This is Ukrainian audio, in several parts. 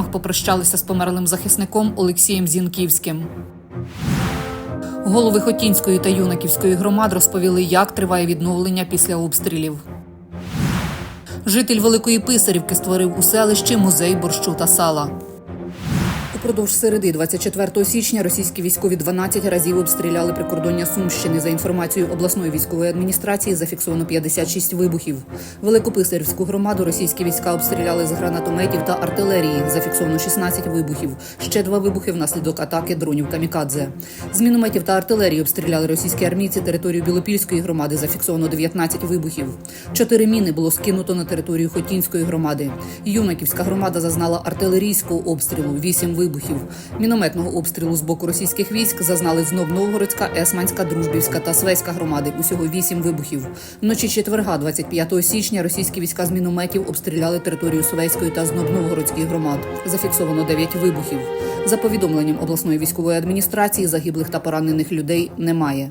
Сумах попрощалися з померлим захисником Олексієм Зінківським. Голови Хотінської та Юнаківської громад розповіли, як триває відновлення після обстрілів. Житель Великої Писарівки створив у селищі музей борщу та сала. Упродовж середи 24 січня російські військові 12 разів обстріляли прикордоння Сумщини. За інформацією обласної військової адміністрації, зафіксовано 56 вибухів. Великописарівську громаду російські війська обстріляли з гранатометів та артилерії. Зафіксовано 16 вибухів. Ще два вибухи внаслідок атаки дронів камікадзе. З мінометів та артилерії обстріляли російські армійці територію Білопільської громади. Зафіксовано 19 вибухів. Чотири міни було скинуто на територію Хотінської громади. Юнаківська громада зазнала артилерійського обстрілу. 8 вибухів. Мінометного обстрілу з боку російських військ зазнали знов Новгородська, Есманська, Дружбівська та Свеська громади. Усього 8 вибухів. Вночі четверга, 25 січня, російські війська з мінометів обстріляли територію Свеської та Знобновгородських громад. Зафіксовано 9 вибухів. За повідомленням обласної військової адміністрації, загиблих та поранених людей немає.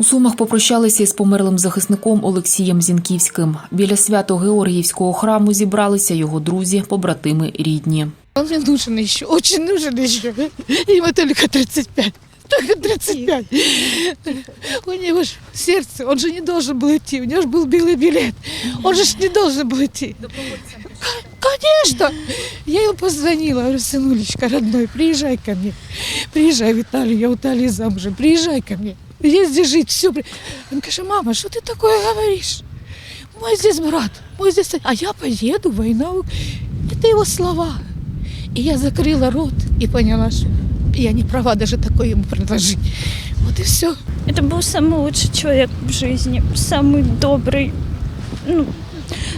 У Сумах попрощалися із померлим захисником Олексієм Зінківським. Біля свято-Георгіївського храму зібралися його друзі, побратими, рідні. Он мне нужен еще, очень нужен еще. Ему только 35. Только 35. У него же сердце, он же не должен был идти, у него же был белый билет. Он же не должен был идти. Конечно. Я ему позвонила, говорю, сынулечка родной, приезжай ко мне. Приезжай в Италию, я в Италии замужем, приезжай ко мне. Езди жить, все. Он говорит, мама, что ты такое говоришь? Мой здесь брат, мой здесь... А я поеду, война. Это его слова. И я закрыла рот и поняла, что я не права даже такое ему предложить. Вот и все. Это был самый лучший человек в жизни, самый добрый. Ну,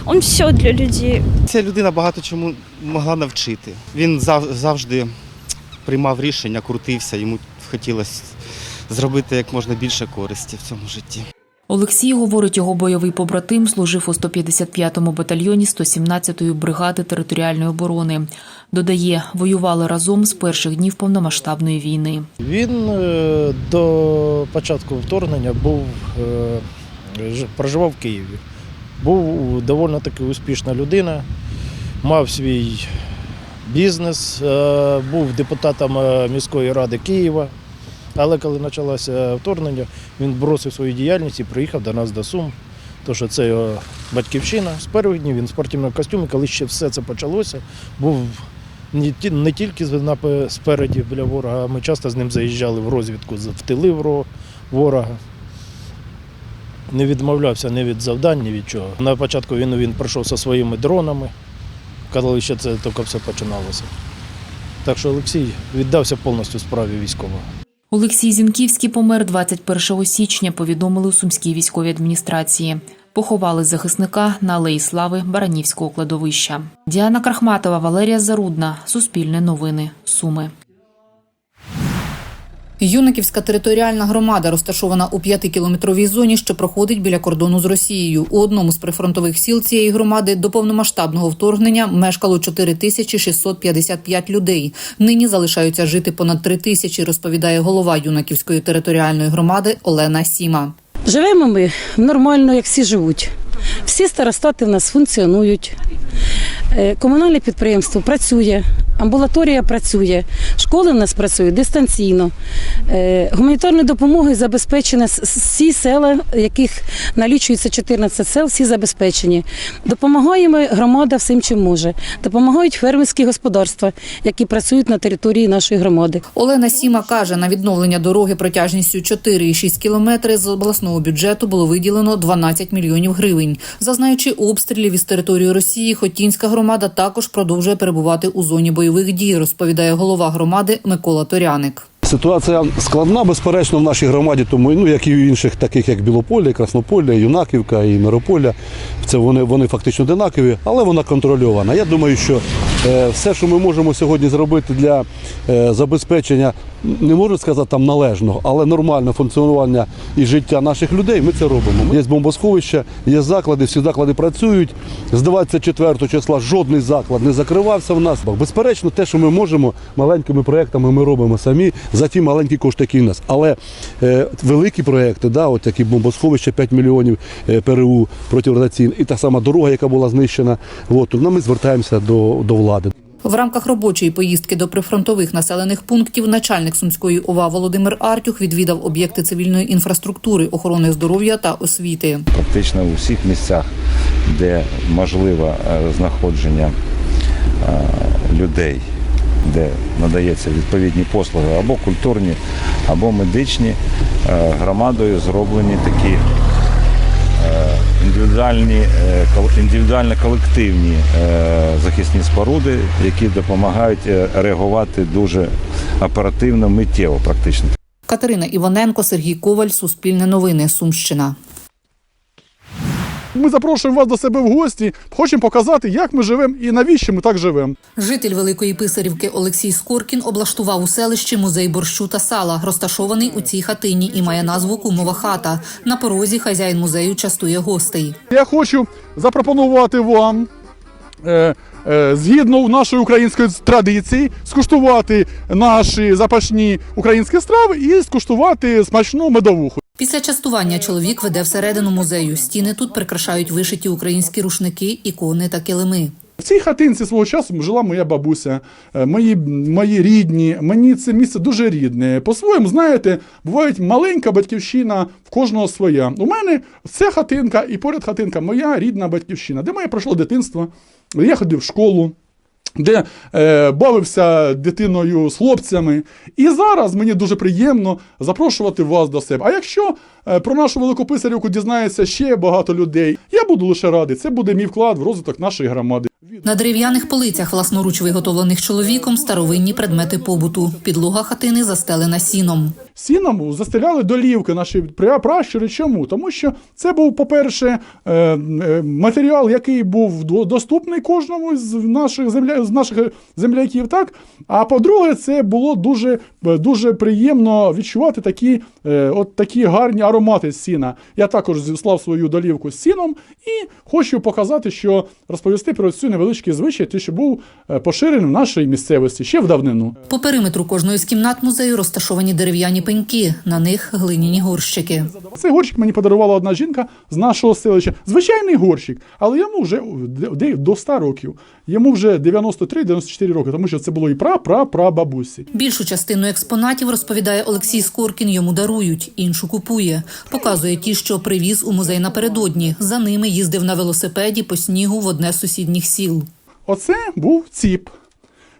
он все для людей. Ця людина багато чому могла навчити. Він зав- завжди приймав рішення, крутився, йому хотілося зробити як можна більше користі в цьому житті. Олексій, говорить, його бойовий побратим служив у 155-му батальйоні 117-ї бригади територіальної оборони. Додає, воювали разом з перших днів повномасштабної війни. Він е, до початку вторгнення був, е, проживав в Києві. Був доволі таки успішна людина, мав свій бізнес, е, був депутатом міської ради Києва. Але коли почалося вторгнення, він бросив свою діяльність і приїхав до нас до Сум. Тому що це його батьківщина. З перших днів він в спортивному костюмі, коли ще все це почалося, був не, тільки спереді біля ворога, а ми часто з ним заїжджали в розвідку, в тили ворога. Не відмовлявся ні від завдань, ні від чого. На початку війни він прийшов зі своїми дронами, коли ще це тільки все починалося. Так що Олексій віддався повністю справі військового. Олексій Зінківський помер 21 січня, повідомили у Сумській військовій адміністрації. Поховали захисника на Алеї Слави Баранівського кладовища. Діана Крахматова, Валерія Зарудна. Суспільне новини. Суми. Юнаківська територіальна громада розташована у п'ятикілометровій зоні, що проходить біля кордону з Росією. У одному з прифронтових сіл цієї громади до повномасштабного вторгнення мешкало 4655 людей. Нині залишаються жити понад три тисячі, розповідає голова Юнаківської територіальної громади Олена Сіма. Живемо ми нормально, як всі живуть. Всі старостати в нас функціонують. Е, Комунальне підприємство працює, амбулаторія працює, школи в нас працюють дистанційно. Е, Гуманітарною допомогою забезпечені всі села, яких налічується 14 сел, всі забезпечені. Допомагаємо громада всім, чим може. Допомагають фермерські господарства, які працюють на території нашої громади. Олена Сіма каже, на відновлення дороги протяжністю 4,6 кілометри з обласного бюджету було виділено 12 мільйонів гривень. Зазнаючи обстрілів із території Росії, Хотінська громада також продовжує перебувати у зоні бойових дій, розповідає голова громади Микола Торяник. Ситуація складна, безперечно, в нашій громаді, тому ну як і в інших, таких як Білополя, Краснополя, Юнаківка і Мирополя. Це вони, вони фактично одинакові, але вона контрольована. Я думаю, що все, що ми можемо сьогодні зробити для е, забезпечення, не можу сказати там належного, але нормального функціонування і життя наших людей, ми це робимо. Є бомбосховища, є заклади, всі заклади працюють. З 24 числа жодний заклад не закривався в нас. Безперечно, те, що ми можемо маленькими проектами, ми робимо самі за ті маленькі кошти, які в нас. Але е, великі проекти, да, от такі бомбосховища 5 мільйонів е, ПРУ протирадіаційне, і та сама дорога, яка була знищена. От, ну, ми звертаємося до, до влади. В рамках робочої поїздки до прифронтових населених пунктів начальник Сумської ОВА Володимир Артюх відвідав об'єкти цивільної інфраструктури, охорони здоров'я та освіти. практично у всіх місцях, де можливе е, знаходження е, людей, де надаються відповідні послуги або культурні, або медичні, е, громадою зроблені такі індивідуальні, е, індивідуально колективні е, захисні споруди, які допомагають е, реагувати дуже оперативно, миттєво практично. Катерина Іваненко, Сергій Коваль, Суспільне новини, Сумщина. Ми запрошуємо вас до себе в гості, хочемо показати, як ми живемо і навіщо ми так живемо. Житель Великої Писарівки Олексій Скоркін облаштував у селищі музей борщу та сала, розташований у цій хатині і має назву Кумова хата. На порозі хазяїн музею частує гостей. Я хочу запропонувати вам. е, е, Згідно нашої української традиції, скуштувати наші запашні українські страви і скуштувати смачну медовуху. Після частування чоловік веде всередину музею. Стіни тут прикрашають вишиті українські рушники, ікони та килими. В цій хатинці свого часу жила моя бабуся, е, мої, мої рідні. Мені це місце дуже рідне. По-своєму, знаєте, буває маленька батьківщина в кожного своя. У мене це хатинка і поряд хатинка моя рідна батьківщина, де моє пройшло дитинство. Я ходив в школу. Де е, бавився дитиною з хлопцями. І зараз мені дуже приємно запрошувати вас до себе. А якщо е, про нашу велику писарівку дізнається ще багато людей, я буду лише радий. Це буде мій вклад в розвиток нашої громади. На дерев'яних полицях, власноруч виготовлених чоловіком, старовинні предмети побуту. Підлога хатини застелена сіном. Сіном застеляли долівки наші пра- пращури. Чому? Тому що це був, по-перше, е, е, матеріал, який був доступний кожному з наших земля з наших земляків. Так а по-друге, це було дуже, дуже приємно відчувати такі, е, от такі гарні аромати з сіна. Я також зіслав свою долівку з сіном і хочу показати, що розповісти про цю невеличкий звичай, те, що був е, поширений в нашій місцевості ще в давнину. По периметру кожної з кімнат музею розташовані дерев'яні пеньки, на них глиняні горщики. Цей горщик мені подарувала одна жінка з нашого селища. Звичайний горщик, але йому вже до 100 років. Йому вже 93-94 роки, тому що це було і пра-пра-пра бабусі. Більшу частину експонатів, розповідає Олексій Скоркін, йому дарують, іншу купує. Показує ті, що привіз у музей напередодні. За ними їздив на велосипеді по снігу в одне з сусідніх сіл. Оце був ціп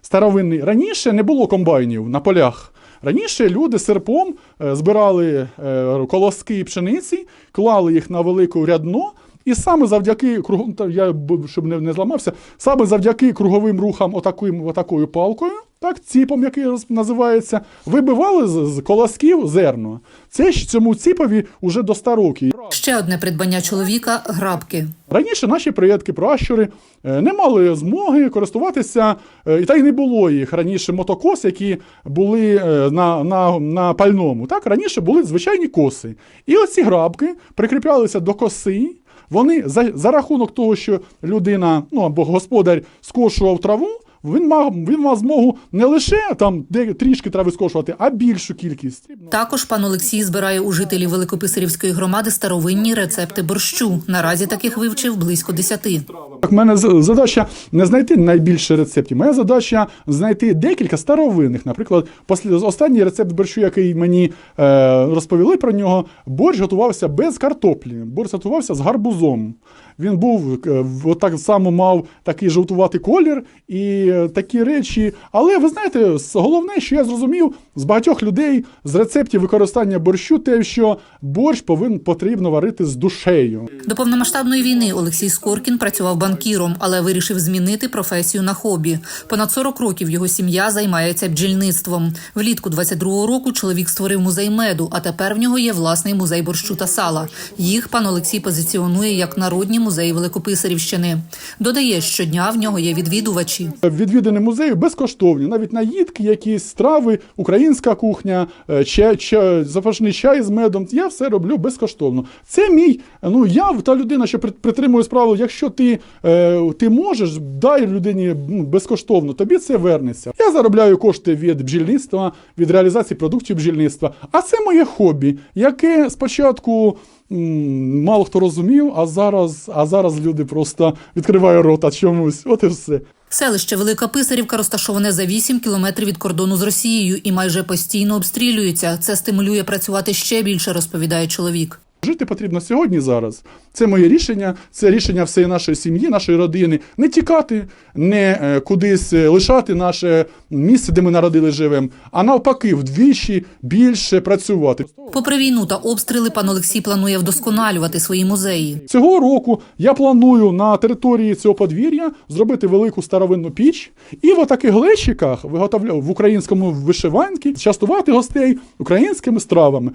старовинний. Раніше не було комбайнів на полях. Раніше люди серпом е, збирали е, колоски пшениці, клали їх на велике рядно. І саме завдяки кругом, я щоб не, не зламався, саме завдяки круговим рухам отакою, отакою палкою, так, ціпом, який називається, вибивали з, з колосків зерно. Це ж цьому ціпові уже до 100 років. Ще одне придбання чоловіка грабки. Раніше наші предки, пращури е, не мали змоги користуватися, е, і та й не було їх раніше мотокос, які були е, на, на, на пальному. Так, раніше були звичайні коси. І оці грабки прикріплялися до коси. Вони за, за рахунок того, що людина, ну або господар скошував траву, він мав, він мав змогу не лише там де трішки трави скошувати, а більшу кількість. Також пан Олексій збирає у жителів Великописарівської громади старовинні рецепти борщу. Наразі таких вивчив близько десяти. Так, мене задача не знайти найбільше рецептів. Моя задача знайти декілька старовинних. Наприклад, останній рецепт борщу, який мені е, розповіли про нього, борщ готувався без картоплі. Борщ готувався з гарбузом. Він був е, отак само мав такий жовтуватий колір і е, такі речі. Але ви знаєте, головне, що я зрозумів з багатьох людей з рецептів використання борщу, те, що борщ повинен потрібно варити з душею. До повномасштабної війни Олексій Скоркін працював банкіром, але вирішив змінити професію на хобі. Понад 40 років його сім'я займається бджільництвом. Влітку 22-го року чоловік створив музей меду, а тепер в нього є власний музей борщу та сала. Їх пан Олексій позиціонує як народні музеї Великописарівщини. Додає, щодня в нього є відвідувачі. Відвідини музею безкоштовні, навіть наїдки, якісь страви, українська кухня, е, чай, чай, запашний чай з медом. Я все роблю безкоштовно. Це мій. Ну я та людина, що прит- притримує справу. Якщо ти, е, ти можеш, дай людині ну, безкоштовно, тобі це вернеться. Я заробляю кошти від бджільництва, від реалізації продуктів бджільництва. А це моє хобі, яке спочатку. Мало хто розумів, а зараз, а зараз люди просто відкривають рота чомусь. От і все. Селище Велика Писарівка розташоване за 8 кілометрів від кордону з Росією і майже постійно обстрілюється. Це стимулює працювати ще більше, розповідає чоловік. Жити потрібно сьогодні зараз. Це моє рішення, це рішення всієї нашої сім'ї, нашої родини. Не тікати, не е, кудись е, лишати наше місце, де ми народили живемо, а навпаки, вдвічі більше працювати. Попри війну та обстріли, пан Олексій планує вдосконалювати свої музеї. Цього року я планую на території цього подвір'я зробити велику старовинну піч і в таких глечиках виготовляю в українському вишиванці частувати гостей українськими стравами,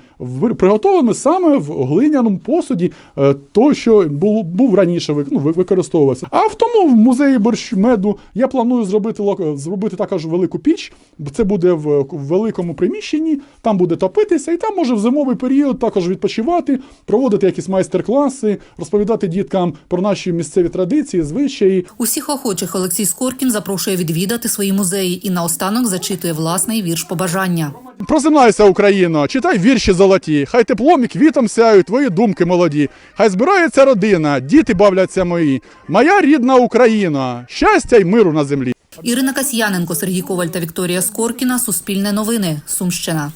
приготованими саме в глиняному посуді, е, то що був, був раніше ну, використовувався. А в тому в музеї борщ меду я планую зробити лок- зробити також велику піч. бо Це буде в, в великому приміщенні, там буде топитися, і там може в зимовий період також відпочивати, проводити якісь майстер-класи, розповідати діткам про наші місцеві традиції, звичаї. Усіх охочих Олексій Скоркін запрошує відвідати свої музеї і наостанок зачитує власний вірш побажання. Просинайся, Україно, читай вірші золоті, хай теплом і квітом сяють твої думки молоді. Хай збирається родина, діти бавляться мої. Моя рідна Україна, щастя й миру на землі. Ірина Касьяненко, Сергій Коваль та Вікторія Скоркіна. Суспільне новини. Сумщина.